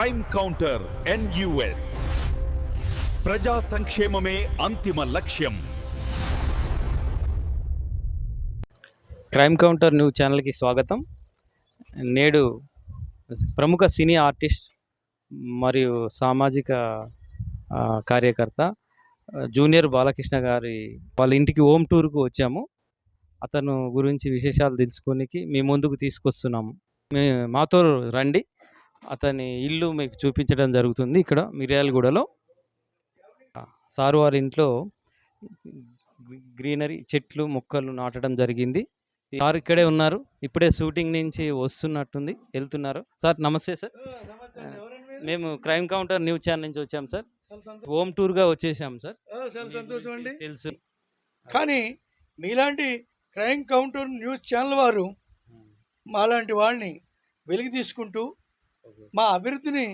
Crime counter NUS ప్రజా సంక్షేమమే అంతిమ లక్ష్యం. క్రైమ్ కౌంటర్ న్యూస్ ఛానల్కి స్వాగతం. నేడు ప్రముఖ సినీ ఆర్టిస్ట్ మరియు సామాజిక కార్యకర్త జూనియర్ బాలకృష్ణ గారి వాళ్ళ ఇంటికి హోమ్ టూర్కు వచ్చాము. అతను గురించి విశేషాలు తెలుసుకోనికి మీ ముందుకు తీసుకొస్తున్నాము. మాతో రండి. అతని ఇల్లు మీకు చూపించడం జరుగుతుంది ఇక్కడ మిర్యాలగూడలో. సారు వారి ఇంట్లో గ్రీనరీ చెట్లు మొక్కలు నాటడం జరిగింది. సార్ ఇక్కడే ఉన్నారు. ఇప్పుడే షూటింగ్ నుంచి వస్తున్నట్టుంది వెళ్తున్నారు. సార్ నమస్తే సార్. మేము క్రైమ్ కౌంటర్ న్యూస్ ఛానల్ నుంచి వచ్చాం సార్. హోమ్ టూర్గా వచ్చేసాం సార్. చాలా సంతోషం అండి. తెలుసు. కానీ మీలాంటి క్రైమ్ కౌంటర్ న్యూస్ ఛానల్ వారు మాలాంటి వాళ్ళని వెలికి తీసుకుంటూ మా అభివృద్ధిని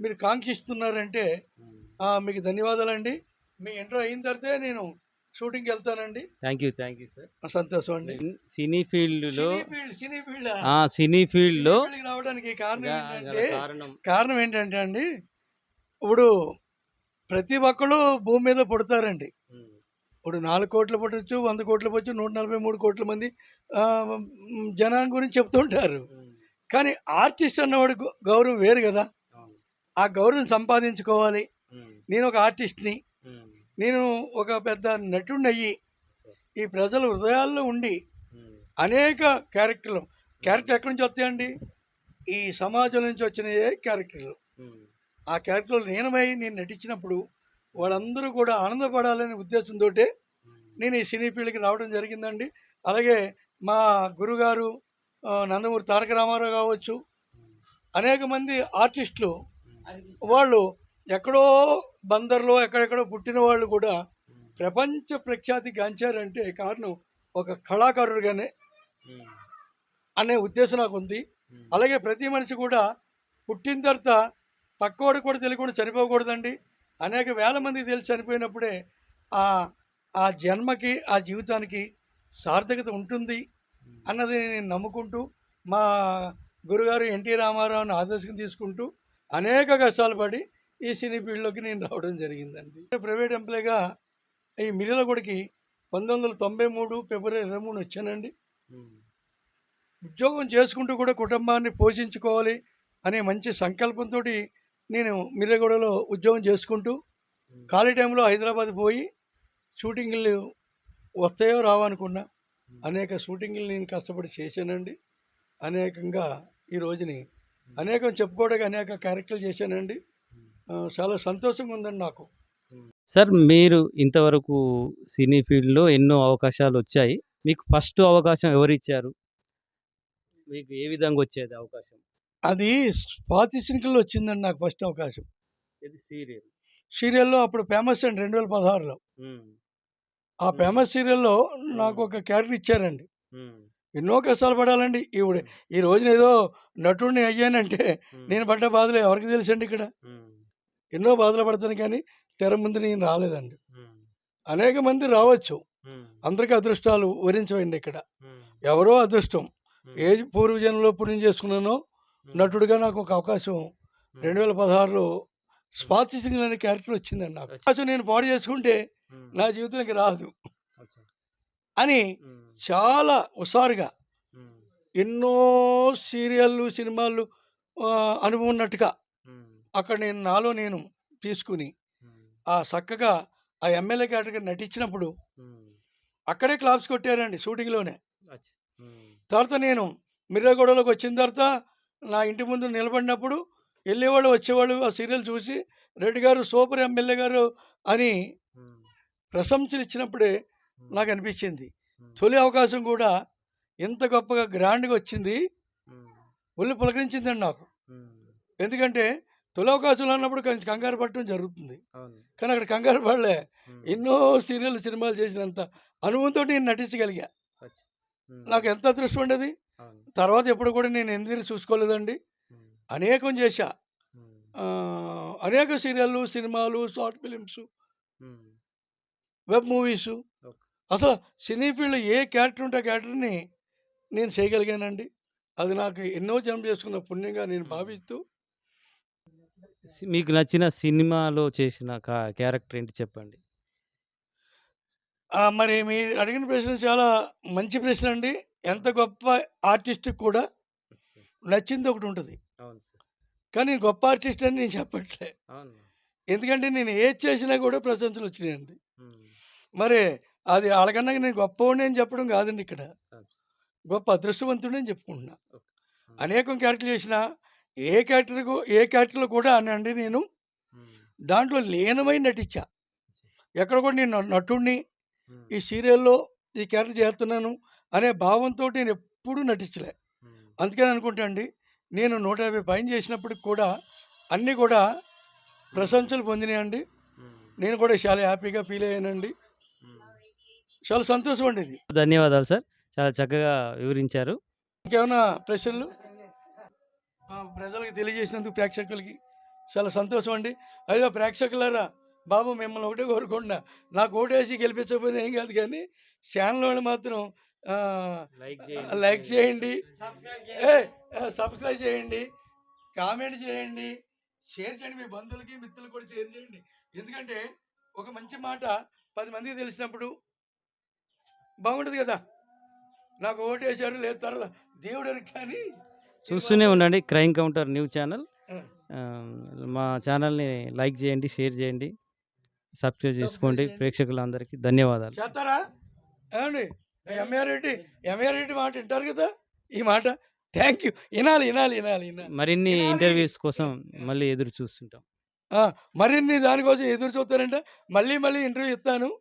మీరు కాంక్షిస్తున్నారంటే ఆ, మీకు ధన్యవాదాలండి. మీ ఇంటర్ అయిన తర్వాతే నేను షూటింగ్కి వెళ్తానండి. Thank you thank you sir సంతోషం అండి. సినీ ఫీల్డ్లో సినీ ఫీల్డ్ సినీ ఫీల్డ్లో రావడానికి కారణం ఏంటంటే కారణం. ఏంటంటే అండి ఇప్పుడు ప్రతి ఒక్కళ్ళు భూమి మీద పుడతారండి. ఉమ్, ఇప్పుడు నాలుగు కోట్లు పుట్టచ్చు వంద కోట్లు పుట్టచ్చు నూట నలభై మూడు కోట్ల మంది జనాన్ని గురించి చెప్తుంటారు ఉమ్, కానీ ఆర్టిస్ట్ అన్నవాడు గౌరవం వేరు కదా. ఆ గౌరవం సంపాదించుకోవాలి. నేను ఒక ఆర్టిస్ట్ని. నేను ఒక పెద్ద నటుడిని అయ్యి. ఈ ప్రజల హృదయాల్లో ఉండి అనేక క్యారెక్టర్లు. క్యారెక్టర్ ఎక్కడి నుంచి వస్తాయండి? ఈ సమాజం నుంచి వచ్చిన క్యారెక్టర్లు? ఆ క్యారెక్టర్లు నేనమై నేను నటించినప్పుడు వాళ్ళందరూ కూడా ఆనందపడాలనే ఉద్దేశంతో నేను ఈ సినీ ఫీల్డ్కి రావడం జరిగిందండి. అలాగే మా గురుగారు నందమూరి తారక రామారావు కావచ్చు. అనేక మంది ఆర్టిస్టులు వాళ్ళు ఎక్కడో బందర్లో ఎక్కడెక్కడో పుట్టిన వాళ్ళు కూడా ప్రపంచ ప్రఖ్యాతి గాంచారంటే కారణం ఒక కళాకారుడుగానే అనే ఉద్దేశం నాకు ఉంది. అలాగే ప్రతి మనిషి కూడా పుట్టిన తర్వాత పక్కవాడు కూడా తెలియకుండా చనిపోకూడదండి. అనేక వేల మంది తెలిసి చనిపోయినప్పుడే ఆ ఆ జన్మకి ఆ జీవితానికి సార్థకత ఉంటుంది. అన్నది నేను నమ్ముకుంటూ మా గురుగారు ఎన్టీ రామారావుని ఆదర్శం తీసుకుంటూ అనేక కష్టాలు పడి ఈ సినీ ఫీల్డ్లోకి నేను రావడం జరిగిందండి. ప్రైవేట్ ఎంప్లాయ్గా ఈ మిర్యాలగూడకి పంతొమ్మిది వందల తొంభై మూడు ఫిబ్రవరి ఇరవై మూడు వచ్చానండి. ఉద్యోగం చేసుకుంటూ కూడా కుటుంబాన్ని పోషించుకోవాలి అనే మంచి సంకల్పంతో నేను మిర్యాలగూడలో ఉద్యోగం చేసుకుంటూ ఖాళీ టైంలో హైదరాబాద్ పోయి షూటింగ్లు వస్తాయో రావనుకున్నా అనేక షూటింగ్లు నేను కష్టపడి చేశానండి. అనేకంగా ఈ రోజుని అనేకం చెప్పుకోవడానికి అనేక క్యారెక్టర్లు చేశానండి. చాలా సంతోషంగా ఉందండి నాకు. సార్ మీరు ఇంతవరకు సినీ ఫీల్డ్లో ఎన్నో అవకాశాలు వచ్చాయి. మీకు ఫస్ట్ అవకాశం ఎవరు ఇచ్చారు మీకు ఏ విధంగా వచ్చేది అవకాశం? అది స్వాతి సింకుల్లో వచ్చిందండి నాకు ఫస్ట్ అవకాశం. ఇది సీరియల్? సీరియల్లో అప్పుడు ఫేమస్ అండి రెండు వేల పదహారులో. ఆ ఫేమస్ సీరియల్లో నాకు ఒక క్యారెక్టర్ ఇచ్చారండి. ఎన్నో కష్టాలు పడాలండి. ఇప్పుడు ఈ రోజున ఏదో నటుడిని అయ్యానంటే నేను పడ్డ బాధలు. ఎవరికి తెలుసండి ఇక్కడ? ఎన్నో బాధలు పడతాను కానీ తెర ముందు నేను రాలేదండి. అనేక మంది రావచ్చు. అందరికీ అదృష్టాలు వరించవండి ఇక్కడ. ఎవరో అదృష్టం. ఏ పూర్వజన్మలో పుణ్యం చేసుకున్నానో నటుడిగా నాకు ఒక అవకాశం రెండు వేల పదహారులో స్వాతి సింగ్ అనే క్యారెక్టర్ వచ్చిందండి నాకు. అవకాశం నేను పాడు చేసుకుంటే నా జీవితానికి రాదు. అని చాలా హుషారుగా ఎన్నో సీరియళ్ళు సినిమాలు అనుభవం ఉన్నట్టుగా అక్కడ నేను నాలో నేను తీసుకుని ఆ చక్కగా ఆ ఎమ్మెల్యే క్యారెక్టర్ నటించినప్పుడు అక్కడే క్లాప్స్ కొట్టారండి షూటింగ్లోనే. తర్వాత నేను మిర్యాగూడలోకి వచ్చిన తర్వాత నా ఇంటి ముందు నిలబడినప్పుడు వెళ్ళేవాళ్ళు వచ్చేవాళ్ళు ఆ సీరియల్ చూసి రెడ్డి గారు సూపర్ ఎమ్మెల్యే గారు అని ప్రశంసలు ఇచ్చినప్పుడే నాకు అనిపించింది తొలి అవకాశం కూడా ఎంత గొప్పగా గ్రాండ్గా వచ్చింది ఒళ్ళు పులకరించిందండి నాకు. ఎందుకంటే తొలి అవకాశంలో అన్నప్పుడు కొంచెం కంగారు పడటం జరుగుతుంది. కానీ అక్కడ కంగారు పడలే. ఎన్నో సీరియల్ సినిమాలు చేసినంత అనుభవంతో నేను నటించగలిగా. నాకు ఎంత అదృష్టం ఉండేది? తర్వాత ఎప్పుడు కూడా నేను ఎందుకు చూసుకోలేదండి. అనేకం చేశా. అనేక సీరియళ్ళు సినిమాలు షార్ట్ ఫిలిమ్స్. Web movies. అసలు సినీ ఫీల్డ్ ఏ క్యారెక్టర్ ఉంటే ఆ క్యారెక్టర్ని నేను చేయగలిగానండి. అది నాకు ఎన్నో జన్మ చేసుకున్న పుణ్యంగా నేను భావిస్తూ మీకు నచ్చిన సినిమాలో చేసిన క్యారెక్టర్ ఏంటి చెప్పండి? మరి మీరు అడిగిన ప్రశ్న చాలా మంచి ప్రశ్న అండి. ఎంత గొప్ప ఆర్టిస్ట్ కూడా నచ్చింది ఒకటి ఉంటుంది. అవును సార్. కానీ గొప్ప ఆర్టిస్ట్ అని నేను చెప్పట్లే. అవును. ఎందుకంటే నేను ఏది చేసినా కూడా ప్రశంసలు వచ్చినాయండి. మరి అది వాళ్ళకన్నా నేను గొప్పవాడిని అని చెప్పడం కాదండి ఇక్కడ. గొప్ప అదృష్టవంతుడని అని చెప్పుకుంటున్నా. అనేకం క్యారెక్టర్ చేసిన ఏ క్యారెక్టర్ ఏ క్యారెక్టర్లో కూడా అనండి నేను. దాంట్లో లీనమై నటించా. ఎక్కడ కూడా నేను నటుడిని ఈ సీరియల్లో ఈ క్యారెక్టర్ చేస్తున్నాను అనే భావంతో నేను ఎప్పుడూ నటించలే. అందుకని అనుకుంటా అండి నేను నూట యాభై పైన చేసినప్పటికి కూడా అన్నీ కూడా ప్రశంసలు పొందినాయండి. నేను కూడా చాలా హ్యాపీగా ఫీల్ అయ్యానండి. చాలా సంతోషం అండి ఇది. ధన్యవాదాలు సార్. చాలా చక్కగా వివరించారు. ఇంకేమైనా ప్రశ్నలు? ప్రజలకు తెలియజేసినందుకు ప్రేక్షకులకి చాలా సంతోషం అండి అయ్యో ప్రేక్షకులారా బాబు మిమ్మల్ని ఒకటే కోరుకుంటున్నా. నాకు ఓటేసి గెలిపించకపోయినా ఏం కాదు కానీ ఛానల్ వాళ్ళు మాత్రం లైక్ చేయండి సబ్స్క్రైబ్ చేయండి. కామెంట్ చేయండి. షేర్ చేయండి మీ బంధువులకి మిత్రులకు కూడా షేర్ చేయండి. ఎందుకంటే ఒక మంచి మాట పది మందికి తెలిసినప్పుడు బాగుంటుంది కదా. నాకు ఓటు వేశారు లేదు తర్వాత దేవుడు కానీ చూస్తూనే ఉండండి. క్రైమ్ కౌంటర్ న్యూస్ ఛానల్ మా ఛానల్ని లైక్ చేయండి షేర్ చేయండి. సబ్స్క్రైబ్ చేసుకోండి. ప్రేక్షకులందరికీ ధన్యవాదాలు. చేస్తారా? ఏమండి? ఎంఆర్ రెడ్డి ఎంఆర్ రెడ్డి మాట వింటారు కదా? ఈ మాట. థ్యాంక్ యూ వినాలి వినాలి వినాలి వినాలి. మరిన్ని. ఇంటర్వ్యూస్ కోసం మళ్ళీ ఎదురు చూస్తుంటాం. మరిన్ని దానికోసం ఎదురు చూస్తారంటే. మళ్ళీ మళ్ళీ ఇంటర్వ్యూ ఇస్తాను.